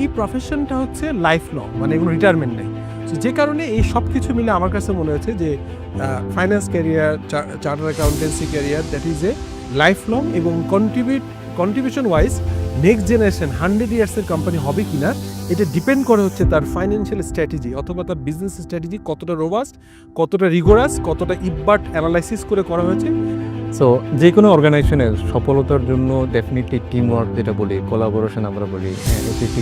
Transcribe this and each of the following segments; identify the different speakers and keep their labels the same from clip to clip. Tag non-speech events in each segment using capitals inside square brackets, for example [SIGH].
Speaker 1: এই প্রফেশনটা হচ্ছে life long মানে কোনো রিটায়ারমেন্ট নেই। যে কারণে এই সব কিছু মিলে আমার কাছে মনে হয়েছে যে finance career charter accountancy career that is a life long এবং contribute contribution wise next generation hundred ইয়ার্সের company হবে কিনা, এটা ডিপেন্ড করে হচ্ছে তার ফাইন্যান্সিয়াল স্ট্র্যাটেজি অথবা তার বিজনেস স্ট্র্যাটেজি কতটা রোবাস্ট কতটা রিগোরাস কতটা ইব্বাট অ্যানালাইসিস করে করা হয়েছে।
Speaker 2: সো যে কোনো অর্গানাইজেশনের সফলতার জন্য ডেফিনেটলি টিম ওয়ার্ক যেটা বলি কোলাবোরেশন আমরা বলি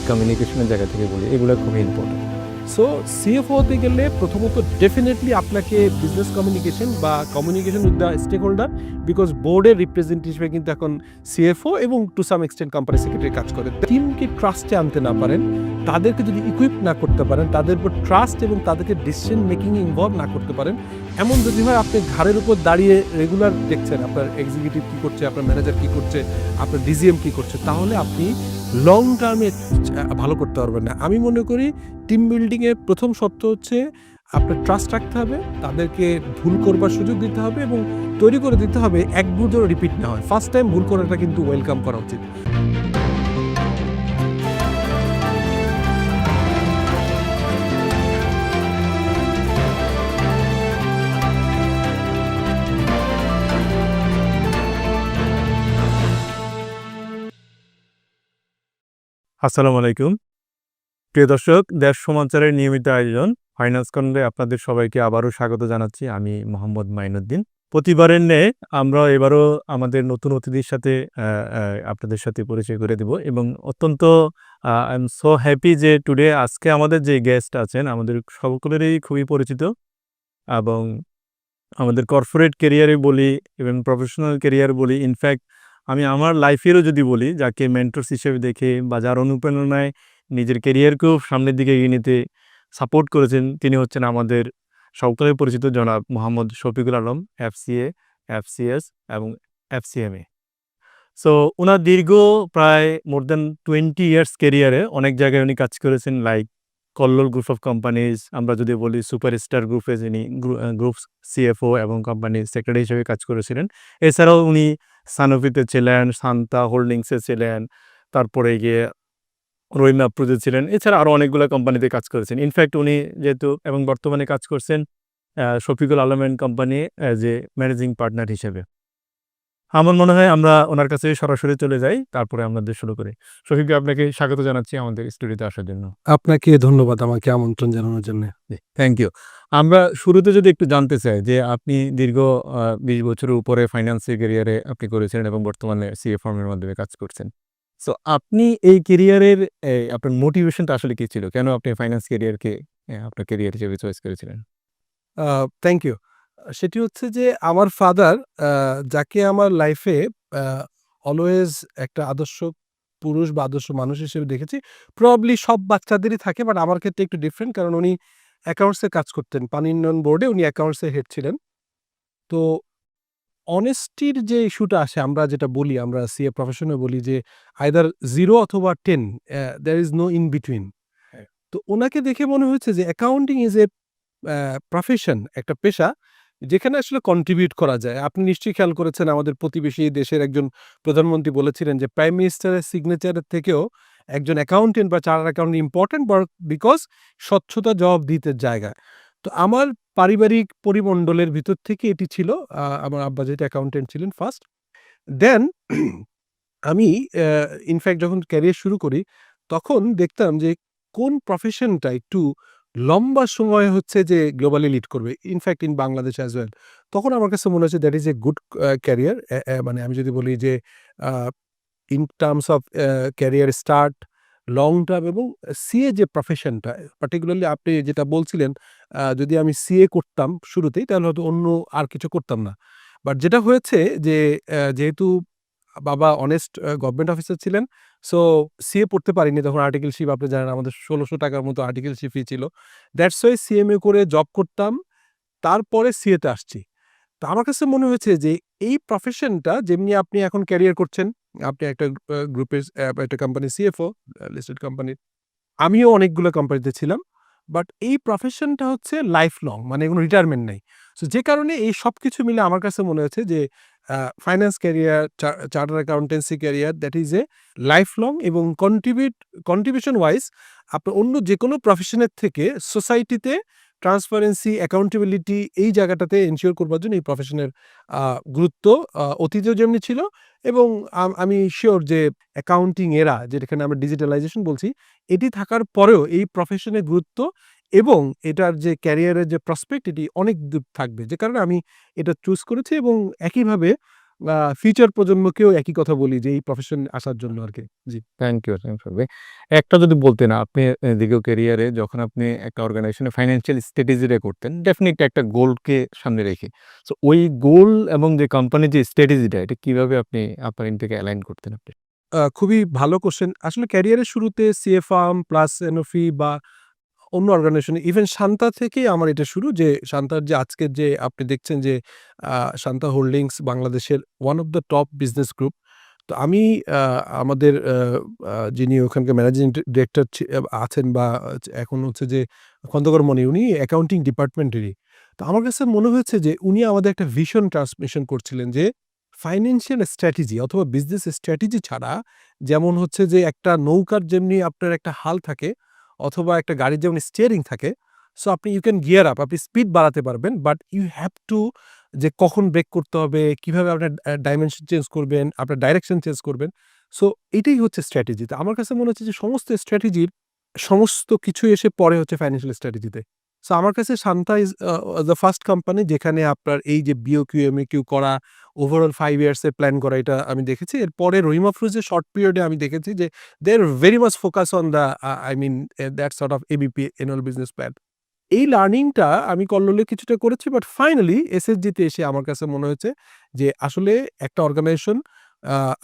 Speaker 2: কমিউনিকেশনের জায়গা থেকে বলি, এগুলো খুবই ইম্পর্টেন্ট
Speaker 1: সো সিএফও হতে গেলে প্রথমত ডেফিনেটলি আপনাকে বিজনেস কমিউনিকেশন বা communication with the stakeholder because বোর্ডের রিপ্রেজেন্টেটিভ হিসেবে কিন্তু এখন সিএফও এবং to some extent company secretary কাজ করে। টিমকে ট্রাস্টে আনতে না পারেন, তাদেরকে যদি ইকুইপ না করতে পারেন, তাদের উপর ট্রাস্ট এবং তাদেরকে ডিসিশন মেকিং ইনভলভ না করতে পারেন, এমন যদি হয় আপনি ঘাড়ের উপর দাঁড়িয়ে রেগুলার দেখছেন আপনার এক্সিকিউটিভ কী করছে, আপনার ম্যানেজার কী করছে, আপনার ডিজিএম কী করছে, তাহলে আপনি লং টার্মে ভালো করতে পারবেন না। আমি মনে করি টিম বিল্ডিংয়ের প্রথম শর্ত হচ্ছে আপনার ট্রাস্ট রাখতে হবে, তাদেরকে ভুল করবার সুযোগ দিতে হবে এবং তৈরি করে দিতে হবে, এক ভুল রিপিট না হয়। ফার্স্ট টাইম ভুল করাটা কিন্তু ওয়েলকাম করা উচিত।
Speaker 2: আসসালামু আলাইকুম। প্রিয় দর্শক, দেশ সমাচারের নিয়মিত আয়োজন ফাইন্যান্স কর্নারে আপনাদের সবাইকে আবারও স্বাগত জানাচ্ছি। আমি মোহাম্মদ মাইনুদ্দিন। প্রতিবারের ন্যায় আমরা এবারও আমাদের নতুন অতিথির সাথে আপনাদের সাথে পরিচয় করে দিব এবং অত্যন্ত আই এম সো হ্যাপি যে টুডে আজকে আমাদের যে গেস্ট আছেন, আমাদের সকলেরই খুবই পরিচিত এবং আমাদের কর্পোরেট ক্যারিয়ারে বলি এবং প্রফেশনাল কেরিয়ার বলি ইনফ্যাক্ট আমি আমার লাইফেরও যদি বলি, যাকে মেন্টরস হিসেবে দেখে বা যার অনুপ্রেরণায় নিজের ক্যারিয়ারকেও সামনের দিকে এগিয়ে নিতে সাপোর্ট করেছেন, তিনি হচ্ছেন আমাদের সকলের পরিচিত জনাব মোহাম্মদ শফিকুল আলম এফসিএ এফসিএস এবং এফসিএমএ সো ওনার দীর্ঘ প্রায় মোর দেন টোয়েন্টি ইয়ার্স কেরিয়ারে অনেক জায়গায় উনি কাজ করেছেন like Kallol group of companies আমরা যদি বলি সুপারস্টার গ্রুপে যিনি গ্রুপ সিএফও এবং কোম্পানির সেক্রেটারি হিসেবে কাজ করেছিলেন। এছাড়াও উনি সানোফিতে ছিলেন শান্তা হোল্ডিংসে ছিলেন, তারপরে গিয়ে রহিমা আপ্রুজে ছিলেন। এছাড়া আরও অনেকগুলো কোম্পানিতে কাজ করেছেন। ইনফ্যাক্ট উনি যেহেতু এবং বর্তমানে কাজ করছেন শফিকুল আলম অ্যান্ড কোম্পানি এ ম্যানেজিং পার্টনার হিসেবে। আমার মনে হয় আমরা ওনার কাছে সরাসরি চলে যাই তারপরে আমাদের শুরু করি। শফিক আপনাকে স্বাগত জানাচ্ছি আমাদের স্টুডিওতে আসার জন্য।
Speaker 1: আপনাকে ধন্যবাদ আমাকে আমন্ত্রণ জানানোর জন্য।
Speaker 2: থ্যাংক ইউ আমরা শুরুতে যদি একটু জানতে চাই যে আপনি দীর্ঘ বিশ বছরের উপরে ফাইন্যান্সের ক্যারিয়ারে আপনি করেছিলেন এবং বর্তমানে সিএ ফার্মের মাধ্যমে কাজ করছেন। সো আপনি এই ক্যারিয়ারের আপনার মোটিভেশনটা আসলে কি ছিল? কেন আপনি ফাইন্যান্স ক্যারিয়ারকে আপনার ক্যারিয়ার হিসেবে চয়েস করেছিলেন?
Speaker 1: থ্যাংক ইউ সেটি হচ্ছে যে আমার ফাদার যাকে আমার লাইফে অলওয়েজ একটা আদর্শ পুরুষ বা আদর্শ মানুষ হিসেবে দেখেছি প্রবাবলি সব বাচ্চাদেরই থাকে বাট আমার ক্ষেত্রে একটু ডিফারেন্ট কারণ উনি অ্যাকাউন্টসে কাজ করতেন। পানি উন্নয়ন বোর্ডে উনি অ্যাকাউন্টসের হেড ছিলেন। তো অনেস্টির যে ইস্যুটা আসে আমরা যেটা বলি আমরা সিএ প্রফেশনে বলি যে আইদার জিরো অথবা ten there is no in between
Speaker 2: হ্যাঁ।
Speaker 1: তো ওনাকে দেখে মনে হয়েছে যে অ্যাকাউন্টিং ইজ এ প্রফেশন একটা পেশা। যেখানে আসলে কন্ট্রিবিউট করা যায়। আপনি নিশ্চয়ই খেয়াল করেছেন, আমাদের প্রতিবেশী দেশের একজন প্রধানমন্ত্রী বলেছিলেন যে প্রাইম মিনিস্টারের সিগনেচারের থেকেও একজন অ্যাকাউন্টেন্ট বা চার্টার অ্যাকাউন্টেন্ট ইম্পর্টেন্ট বিকজ স্বচ্ছতা জবাব দিতে জায়গা। তো আমার পারিবারিক পরিমণ্ডলের ভিতর থেকে এটি ছিল আমার আব্বা যেটা অ্যাকাউন্টেন্ট ছিলেন ফার্স্ট দেন [CLEARS THROAT] আমি ইনফ্যাক্ট যখন ক্যারিয়ার শুরু করি, তখন দেখতাম যে, কোন প্রফেশনটা একটু লম্বা সময় হচ্ছে যে গ্লোবালি লিড করবে in fact in Bangladesh as well তখন আমার কাছে মনে হচ্ছে that is a good career মানে আমি যদি বলি যে in terms of career start long term এবং সিএ যে প্রফেশনটা পার্টিকুলারলি আপনি যেটা বলছিলেন যদি আমি সিএ করতাম শুরুতেই তাহলে হয়তো অন্য আর কিছু করতাম না। বাট যেটা হয়েছে যে যেহেতু বাবা অনেস্ট গভর্নমেন্ট অফিসার ছিলেন। সো সিএ পড়তে পারিনি তখন আর্টিকেল আর্টিকেলশিপ আপনি জানেন আমাদের ষোলোশো টাকার মতো আর্টিকেল আর্টিকেলশিপ ফি ছিল। দ্যাটস ওয়াই সিএমএ করে জব করতাম, তারপরে সিএতে আসছি। তো আমার কাছে মনে হয়েছে যে, এই প্রফেশনটা যেমনি আপনি এখন ক্যারিয়ার করছেন, আপনি একটা গ্রুপের একটা কোম্পানি সিএফও লিস্টেড কোম্পানি আমিও অনেকগুলো কোম্পানিতে ছিলাম। বাট এই প্রফেশনটা হচ্ছে লাইফ লং মানে কোনো রিটায়ারমেন্ট নেই। সো যে কারণে এই সব কিছু মিলে আমার কাছে মনে হয়েছে যে finance career charter accountancy career that is a life long এবং কন্ট্রিবিউট কন্ট্রিবিউশন ওয়াইজ আপনার অন্য যে কোনো প্রফেশনের থেকে সোসাইটিতে ট্রান্সপারেন্সি অ্যাকাউন্টেবিলিটি এই জায়গাটাতে এনশিওর করবার জন্য এই প্রফেশনের গুরুত্ব অতীতেও যেমনি ছিল এবং আমি শিওর যে অ্যাকাউন্টিং এরা যেখানে আমরা ডিজিটালাইজেশন বলছি, এটি থাকার পরেও এই প্রফেশনের গুরুত্ব এবং এটার যে ক্যারিয়ারের যে প্রসপেক্ট এটি অনেক দূর থাকবে। যে কারণে আমি এটা চুজ করেছি এবং একইভাবে ফিউচার প্রজন্মকেও একই কথা বলি যে এই প্রফেশন আসার জন্য আর কি। জি।
Speaker 2: থ্যাংক ইউ থ্যাংক ইউ একটা যদি বলতেন আপনি দীর্ঘ ক্যারিয়ারে যখন আপনি একটা অর্গানাইজেশনে ফাইন্যান্সিয়াল স্ট্র্যাটেজিটা করতেন ডেফিনেটলি একটা গোলকে সামনে রেখে। সো ওই গোল এবং যে কোম্পানির যে স্ট্র্যাটেজিটা এটা কীভাবে আপনি আপনার ইনটেকে অ্যালাইন করতেন আপনি?
Speaker 1: খুবই ভালো কোশ্চেন আসলে ক্যারিয়ারের শুরুতে সিএফআম প্লাস এনওফি বা অন্য অর্গানাইজেশন ইভেন শান্তা থেকেই আমার এটা শুরু যে, শান্তার যে আজকের যে আপনি দেখছেন যে শান্তা হোল্ডিংস বাংলাদেশের one of the top business group তো আমি আমাদের যিনি ওখানকার ম্যানেজিং ডিরেক্টর আছেন বা, এখন হচ্ছে যে, খন্দকার মনি, উনি অ্যাকাউন্টিং ডিপার্টমেন্টেরই তো আমার কাছে মনে হয়েছে যে, উনি আমাদের একটা ভিশন ট্রান্সমিশন করছিলেন যে ফাইন্যান্সিয়াল স্ট্র্যাটেজি অথবা বিজনেস স্ট্র্যাটেজি ছাড়া যেমন হচ্ছে যে, একটা নৌকার যেমনি আপনার একটা হাল থাকে অথবা একটা গাড়ির যেমন স্টিয়ারিং থাকে সো আপনি ইউ ক্যান গিয়ার আপ আপনি স্পিড বাড়াতে পারবেন বাট ইউ হ্যাভ টু যে কখন ব্রেক করতে হবে, কীভাবে আপনার ডাইমেনশন চেঞ্জ করবেন, আপনার ডাইরেকশন চেঞ্জ করবেন সো এটাই হচ্ছে স্ট্র্যাটেজিতে আমার কাছে মনে হচ্ছে যে সমস্ত স্ট্র্যাটেজির সমস্ত কিছু এসে পরে হচ্ছে ফাইন্যান্সিয়াল স্ট্র্যাটেজিতে সো আমার কাছে Shanta is the first company যেখানে আপনার এই যে B O Q M Q overall five ইয়ার্সের plan করা, এটা আমি দেখেছি। এরপরে রহিম আফরোজের শর্ট পিরিয়ডে আমি দেখেছি যে they are very much focus on the I mean that sort of ABP annual business plan এই লার্নিংটা আমি কল্লোলে কিছুটা করেছি বাট ফাইনালি এসএসজিতে এসে আমার কাছে মনে হয়েছে যে, আসলে একটা অর্গানাইজেশন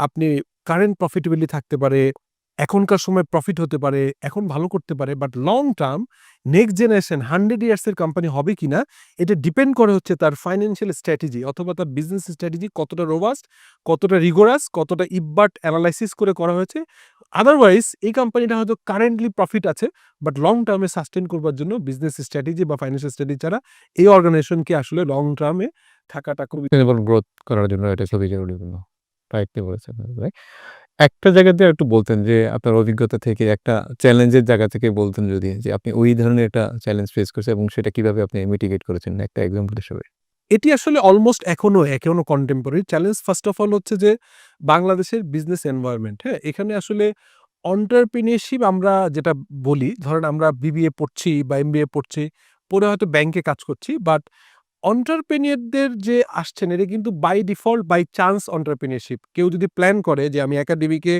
Speaker 1: আপনি কারেন্ট প্রফিটেবিলি থাকতে পারে এখনকার সময় প্রফিট হতে পারে, এখন ভালো করতে পারে but long term next generation hundred ইয়ার্সের company হবে কিনা এটা ডিপেন্ড করে হচ্ছে তার ফাইন্যান্সিয়াল স্ট্র্যাটেজি অথবা তার বিজনেস স্ট্র্যাটেজি কতটা রোবাস্ট কতটা রিগোরাস কতটা ইব্বাট অ্যানালাইসিস করে করা হয়েছে। আদারওয়াইজ এই কোম্পানিটা হয়তো কারেন্টলি প্রফিট আছে বাট লং টার্মে সাস্টেন করবার জন্য বিজনেস স্ট্র্যাটেজি বা ফাইন্যান্সিয়াল স্ট্র্যাটেজি ছাড়া এই অর্গানাইজেশনকে আসলে লং টার্মে থাকাটা খুবই
Speaker 2: গ্রোথ করার জন্য এটা খুবই জরুরিপূর্ণ রাইটলি বলেছেন ভাই একটা জায়গাতে একটু বলতেন যে, আপনার অভিজ্ঞতা থেকে একটা চ্যালেঞ্জের জায়গা থেকে বলতেন যদি, যে আপনি ওই ধরনের একটা চ্যালেঞ্জ ফেস করেছেন এবং সেটা কীভাবে আপনি মিটিগেট করেছেন? একটা এক্সাম্পল হিসেবে।
Speaker 1: এটি আসলে অলমোস্ট এখনও এখনও contemporary challenge first of all হচ্ছে যে, বাংলাদেশের বিজনেস এনভায়রনমেন্ট হ্যাঁ? এখানে আসলে অন্টারপ্রিনিয়রশিপ আমরা যেটা বলি, ধরেন আমরা বিবিএ পড়ছি বা এমবিএ পড়ছি পরে হয়তো ব্যাংকে কাজ করছি বাট অন্টারপ্রেনিয়রদের যে আসছেন, এটা কিন্তু by default by chance entrepreneurship কেউ যদি প্ল্যান করে যে আমি একাডেমিকে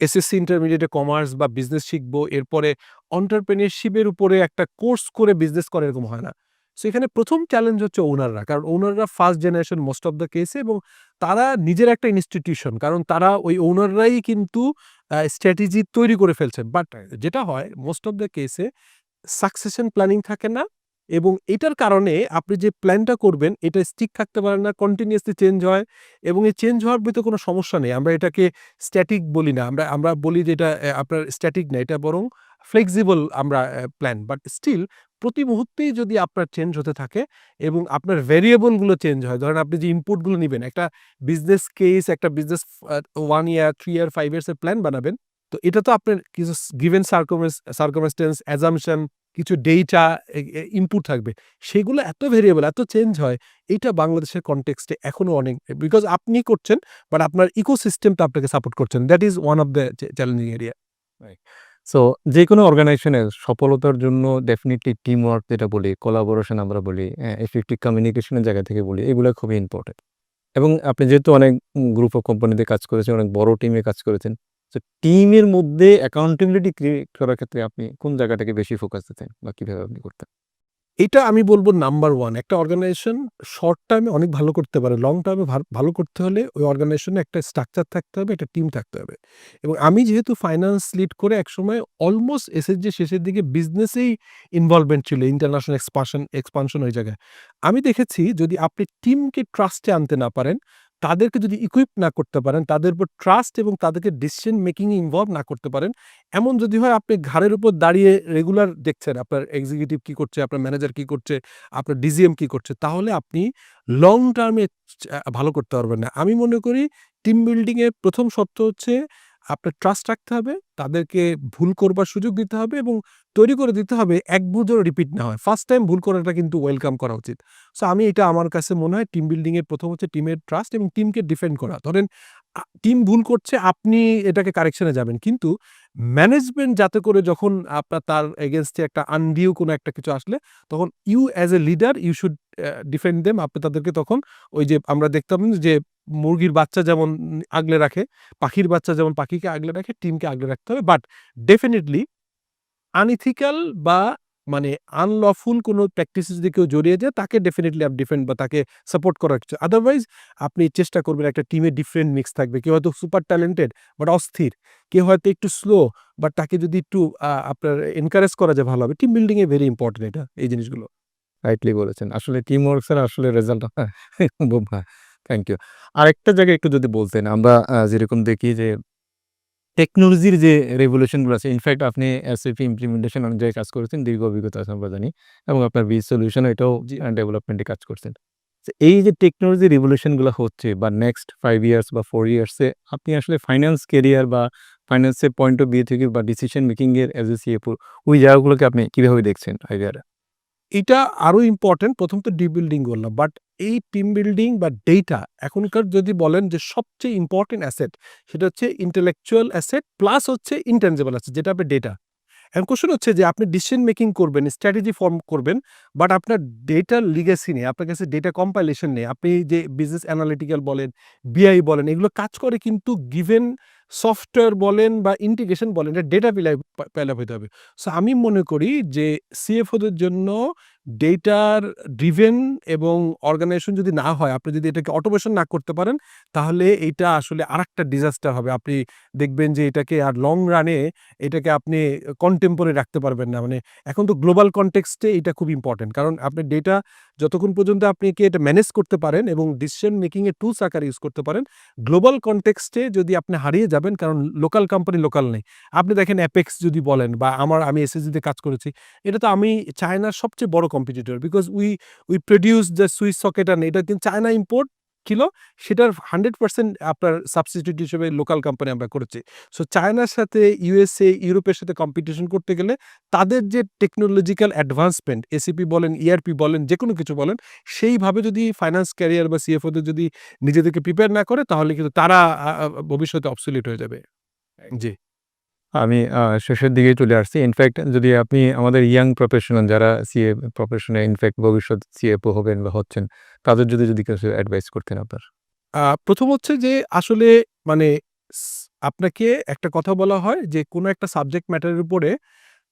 Speaker 1: এসএসসি ইন্টারমিডিয়েটে কমার্স বা বিজনেস শিখব, এরপরে অন্টারপ্রেনিয়রশিপের উপরে একটা কোর্স করে বিজনেস করে এরকম হয় না। সো এখানে প্রথম চ্যালেঞ্জ হচ্ছে ওনাররা কারণ ওনাররা first generation most of the কেসে এবং তারা নিজের একটা ইনস্টিটিউশন কারণ তারা ওই ওনাররাই কিন্তু স্ট্র্যাটেজি তৈরি করে ফেলছেন। বাট যেটা হয় মোস্ট অফ দ্য কেসে সাকসেশন প্ল্যানিং থাকে না এবং এটার কারণে আপনি যে প্ল্যানটা করবেন, এটা স্টিক থাকতে পারে না কন্টিনিউসলি চেঞ্জ হয় এবং এই চেঞ্জ হওয়ার ভিতরে কোনো সমস্যা নেই। আমরা এটাকে স্ট্যাটিক বলি না। আমরা আমরা বলি যে এটা আপনার স্ট্যাটিক না, এটা বরং ফ্লেক্সিবল আমরা প্ল্যান বাট স্টিল প্রতি মুহূর্তেই যদি আপনার চেঞ্জ হতে থাকে এবং আপনার ভ্যারিয়েবলগুলো চেঞ্জ হয়, ধরেন আপনি যে ইনপুটগুলো নেবেন, একটা বিজনেস কেস একটা business one year three year five ইয়ার্সের plan বানাবেন, তো এটা তো আপনার কিছু গিভেন সার্কমস্টেন্স অ্যাজামশন কিছু ডেটা ইনপুট থাকবে। সেগুলো এত ভেরিয়েবল এত চেঞ্জ হয় এটা বাংলাদেশের কনটেক্সটে এখনও অনেক বিকজ আপনি করছেন বাট আপনার ইকোসিস্টেমটা আপনাকে সাপোর্ট করছেন। That is one of the challenging area
Speaker 2: so যে কোনো অর্গানাইজেশনের সফলতার জন্য ডেফিনেটলি টিম ওয়ার্ক যেটা বলি কোলাবোরেশন আমরা বলি এফেক্টিভ কমিউনিকেশনের জায়গা থেকে বলি, এগুলো খুবই ইম্পর্টেন্ট এবং আপনি যেহেতু অনেক গ্রুপ অফ কোম্পানিতে কাজ করেছেন, অনেক বড় টিমে কাজ করেছেন তো টিমের মধ্যে অ্যাকাউন্টেবিলিটি ক্রিয়েট করার ক্ষেত্রে আপনি কোন জায়গাটাকে বেশি ফোকাস দিতেন বা কীভাবে আপনি করতেন?
Speaker 1: এটা আমি বলব নাম্বার ওয়ান একটা অর্গানাইজেশন শর্ট টার্মে অনেক ভালো করতে পারে লং টার্মে ভালো করতে হলে ওই অর্গানাইজেশনে একটা স্ট্রাকচার থাকতে হবে, একটা টিম থাকতে হবে। এবং আমি যেহেতু ফাইন্যান্স লিড করে একসময় অলমোস্ট এসএসজি শেষের দিকে বিজনেসেই ইনভলভমেন্ট ছিল ইন্টারন্যাশনাল এক্সপানশন এক্সপানশন ওই জায়গায়। আমি দেখেছি যদি আপনি টিমকে ট্রাস্টে আনতে না পারেন তাদেরকে যদি ইকুইপ না করতে পারেন, তাদের উপর ট্রাস্ট এবং তাদেরকে ডিসিশন মেকিং এ ইনভলভ না করতে পারেন, এমন যদি হয় আপনি ঘাড়ের উপর দাঁড়িয়ে রেগুলার দেখছেন আপনার এক্সিকিউটিভ কি করছে, আপনার ম্যানেজার কি করছে, আপনার ডিজিএম কি করছে, তাহলে আপনি লং টার্মে ভালো করতে পারবেন না। আমি মনে করি টিম বিল্ডিংয়ের প্রথম ১ম শর্ত হচ্ছে আপনার ট্রাস্ট রাখতে হবে, তাদেরকে ভুল করবার সুযোগ দিতে হবে এবং তৈরি করে দিতে হবে এক ভুল রিপিট না হয়। ফার্স্ট টাইম ভুল করাটা কিন্তু ওয়েলকাম করা উচিত। সো আমি এটা আমার কাছে মনে হয় টিম বিল্ডিং এর ১ম হচ্ছে টিমের ট্রাস্ট এবং টিমকে ডিফেন্ড করা। ধরেন টিম ভুল করছে, আপনি এটাকে কারেকশন যাবেন। কিন্তু ম্যানেজমেন্ট যাতে করে যখন আপনার তার এগেইনস্ট এ একটা আনডিউ কোনো একটা কিছু আসলে, তখন you as a leader you should defend them. আপনি তাদেরকে তখন ওই যে আমরা দেখতাম যে মুরগির বাচ্চা যেমন আগলে রাখে, পাখির বাচ্চা যেমন পাখিকে আগলে রাখে, টিমকে আগলে রাখতে হবে। বাট ডেফিনেটলি আনইথিক্যাল বা মানে আনলফুল কোনো প্র্যাকটিস যদি কেউ জড়িয়ে যায়, তাকে ডেফিনেটলি আপনি ডিফেন্ড বা তাকে সাপোর্ট করার কিছু। আদারওয়াইজ আপনি চেষ্টা করবেন একটা টিমে ডিফারেন্ট মিক্স থাকবে। কেউ হয়তো সুপার ট্যালেন্টেড বাট অস্থির। কেউ হয়তো একটু স্লো বাট তাকে যদি একটু আপনার এনকারেজ করা যায় ভালো হবে। টিম বিল্ডিংয়ে ভেরি ইম্পোর্টেন্ট এটা, এই জিনিসগুলো।
Speaker 2: রাইটলি বলেছেন। আসলে টিম ওয়ার্ক ছাড়া আসলে রেজাল্ট হ্যাঁ, থ্যাংক ইউ। আরেকটা জায়গায় একটু যদি বলতেন, আমরা যেরকম দেখি যে টেকনোলজির যে রেভলিউশনগুলো আছে, ইনফ্যাক্ট আপনি এসএপি ইমপ্লিমেন্টেশন অনেক জায়গায় কাজ করেছেন, দীর্ঘ অভিজ্ঞতা আছে আমরা জানি এবং আপনার বি সলিউশন এটাও
Speaker 1: জি।
Speaker 2: আ ডেভেলপমেন্ট কাজ করছেন। এই যে টেকনোলজি রেভলিউশনগুলা হচ্ছে বা নেক্সট ফাইভ ইয়ার্স বা ফোর ইয়ার্স আপনি আসলে ফাইন্যান্স কেরিয়ার বা ফাইন্যান্স এর পয়েন্ট অফ ভিউ থেকে বা ডিসিশন মেকিংয়ের এর অ্যাজ এ সিএফও ওই জায়গাগুলোকে আপনি কীভাবে দেখছেন আইডিয়াটা?
Speaker 1: এটা আরও ইম্পোর্টেন্ট। ১ম তো টিম বিল্ডিং বললাম। বাট এই টিম বিল্ডিং বা ডেটা এখনকার যদি বলেন যে সবচেয়ে ইম্পোর্টেন্ট অ্যাসেট সেটা হচ্ছে ইন্টেলেকচুয়াল অ্যাসেট প্লাস হচ্ছে ইনট্যানজিবল অ্যাসেট যেটা আপনার ডেটা। এখন কোশ্চেন হচ্ছে যে আপনি ডিসিশন মেকিং করবেন, স্ট্র্যাটেজি ফর্ম করবেন। বাট আপনার ডেটার লিগেসি নেই। আপনার কাছে ডেটা কম্পাইলেশন নেই। আপনি যে বিজনেস অ্যানালিটিক্যাল বলেন, বিআই বলেন এগুলো কাজ করে কিন্তু গিভেন সফটওয়্যার বলেন বা ইন্টিগ্রেশন বলেন এটা ডেটা পিলাই পা পাইল হইতে হবে। সো আমি মনে করি যে সিএফও দের জন্য ডেটার ড্রিভেন এবং অর্গানাইজেশন যদি না হয়, আপনি যদি এটাকে অটোমেশন না করতে পারেন, তাহলে এটা আসলে আরেকটা ডিজাস্টার হবে। আপনি দেখবেন যে এটাকে আর লং রানে এটাকে আপনি কন্টেম্পোরারি রাখতে পারবেন না। মানে এখন তো গ্লোবাল কনটেক্সট এটা খুব ইম্পোর্টেন্ট। কারণ আপনি ডেটা যতক্ষণ পর্যন্ত আপনি কি এটা ম্যানেজ করতে পারেন এবং ডিসিশন মেকিং এর টুলস আকারে ইউজ করতে পারেন, গ্লোবাল কনটেক্সটে যদি আপনি হারিয়ে যাবেন কারণ লোকাল কোম্পানি লোকাল নেই। আপনি দেখেন অ্যাপেক্স যদি বলেন বা আমার আমি এসএসজিতে কাজ করেছি। এটা তো আমি চায়নার সবচেয়ে বড় competitor. Because we we produce the switch socket and এটা কিন্তু চায়না ইম্পোর্ট ছিল। সেটার 100% আপনার সাবস্টিটিউট হিসেবে লোকাল কোম্পানি আমরা করেছি। সো চায়নার সাথে ইউএসএ, ইউরোপের সাথে কম্পিটিশন করতে গেলে তাদের যে টেকনোলজিক্যাল অ্যাডভান্সমেন্ট এসিপি বলেন, ইআরপি বলেন, যেকোনো কিছু বলেন, সেইভাবে যদি ফাইন্যান্স ক্যারিয়ার বা সিএফও দের যদি নিজেদেরকে প্রিপেয়ার না করে তাহলে কিন্তু তারা ভবিষ্যতে অবসোলিউট হয়ে যাবে। জি।
Speaker 2: আমি শেষের দিকেই চলে আসছি। ইনফ্যাক্ট যদি আপনি আমাদের ইয়াং প্রফেশনাল যারা সিএ প্রফেশনে ইনফ্যাক্ট ভবিষ্যৎ সিএফও হবেন বা হচ্ছেন, তাদের যদি, যদি কিছু অ্যাডভাইস করতেন আপনার?
Speaker 1: প্রথম হচ্ছে যে আসলে মানে আপনাকে একটা কথা বলা হয় যে কোনো একটা সাবজেক্ট ম্যাটারের উপরে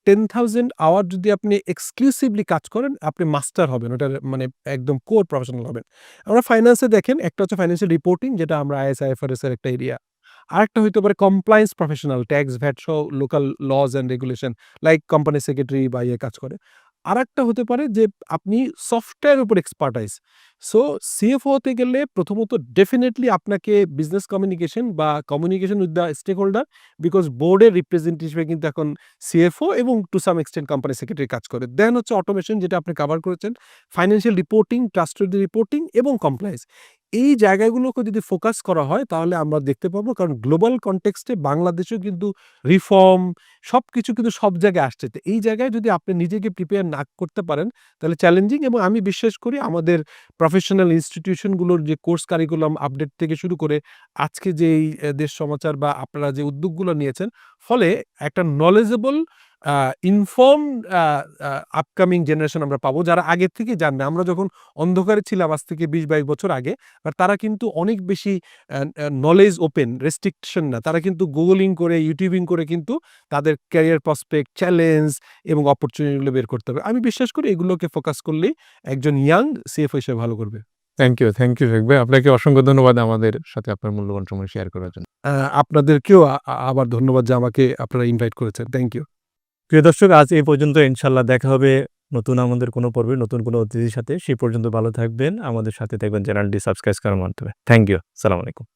Speaker 1: টেন 10,000 আওয়ার যদি আপনি এক্সক্লুসিভলি কাজ করেন, আপনি মাস্টার হবেন। ওটার মানে একদম কোর প্রফেশনাল হবেন। আমরা ফাইন্যান্সে দেখেন একটা হচ্ছে ফাইন্যান্সিয়াল রিপোর্টিং যেটা আমরা আইএস, আইএফআরএস এর একটা এরিয়া। আরেকটা হইতে পারে কমপ্লায়েন্স প্রফেশনাল, ট্যাক্স, ভ্যাট সহ local laws and regulation like company secretary বা ইয়ে কাজ করে। আরেকটা হতে পারে যে আপনি সফটওয়্যার উপর এক্সপার্টাইজ। সো সিএফও হতে গেলে প্রথমত ডেফিনেটলি আপনাকে বিজনেস কমিউনিকেশন বা communication with the stakeholder because বোর্ডের রিপ্রেজেন্টেটিভ কিন্তু এখন সিএফও এবং to some extent company secretary কাজ করে। দেন হচ্ছে অটোমেশন যেটা আপনি কভার করেছেন, ফাইন্যান্সিয়াল রিপোর্টিং, ট্রাস্টওয়ার্দি রিপোর্টিং এবং কমপ্লায়েন্স। এই জায়গাগুলোকে যদি ফোকাস করা হয় তাহলে আমরা দেখতে পাবো কারণ গ্লোবাল কনটেক্সট বাংলাদেশেও কিন্তু রিফর্ম সব কিছু কিন্তু সব জায়গায় আসছে। তো এই জায়গায় যদি আপনি নিজেকে প্রিপেয়ার না করতে পারেন তাহলে চ্যালেঞ্জিং এবং আমি বিশ্বাস করি আমাদের প্রফেশনাল ইনস্টিটিউশনগুলোর যে কোর্স কারিকুলাম আপডেট থেকে শুরু করে আজকে যে এ দেশ সমাচার বা আপনারা যে উদ্যোগগুলো নিয়েছেন, ফলে একটা নলেজেবল আ আপকামিং জেনারেশন আমরা পাবো যারা আগের থেকেই জানবে। আমরা যখন অন্ধকারে ছিলাম আজ থেকে বিশ বাইশ বছর আগে, তারা কিন্তু অনেক বেশি নলেজ ওপেন, রেস্ট্রিকশন না। তারা কিন্তু গুগলিং করে, ইউটিউবিং করে কিন্তু তাদের ক্যারিয়ার প্রসপেক্ট, চ্যালেঞ্জ এবং অপরচুনিটি গুলো বের করতে হবে। আমি বিশ্বাস করি এগুলোকে ফোকাস করলেই একজন ইয়াং সেফ হিসেবে ভালো করবে।
Speaker 2: থ্যাংক ইউ, থ্যাংক ইউ ভাই। আপনাকে অসংখ্য ধন্যবাদ আমাদের সাথে আপনার মূল্যবান সময় শেয়ার করার জন্য।
Speaker 1: আপনাদেরকেও আবার ধন্যবাদ যে আমাকে আপনারা ইনভাইট করেছেন। Thank you.
Speaker 2: প্রিয় দর্শক, আজ এই পর্যন্ত ইনশাল্লাহ দেখা হবে নতুন আমাদের কোনো পর্বে, নতুন কোনো অতিথির সাথে। সেই পর্যন্ত ভালো থাকবেন। আমাদের সাথে থাকবেন চ্যানেলটি সাবস্ক্রাইব করার মাধ্যমে। থ্যাংক ইউ সালাম আলাইকুম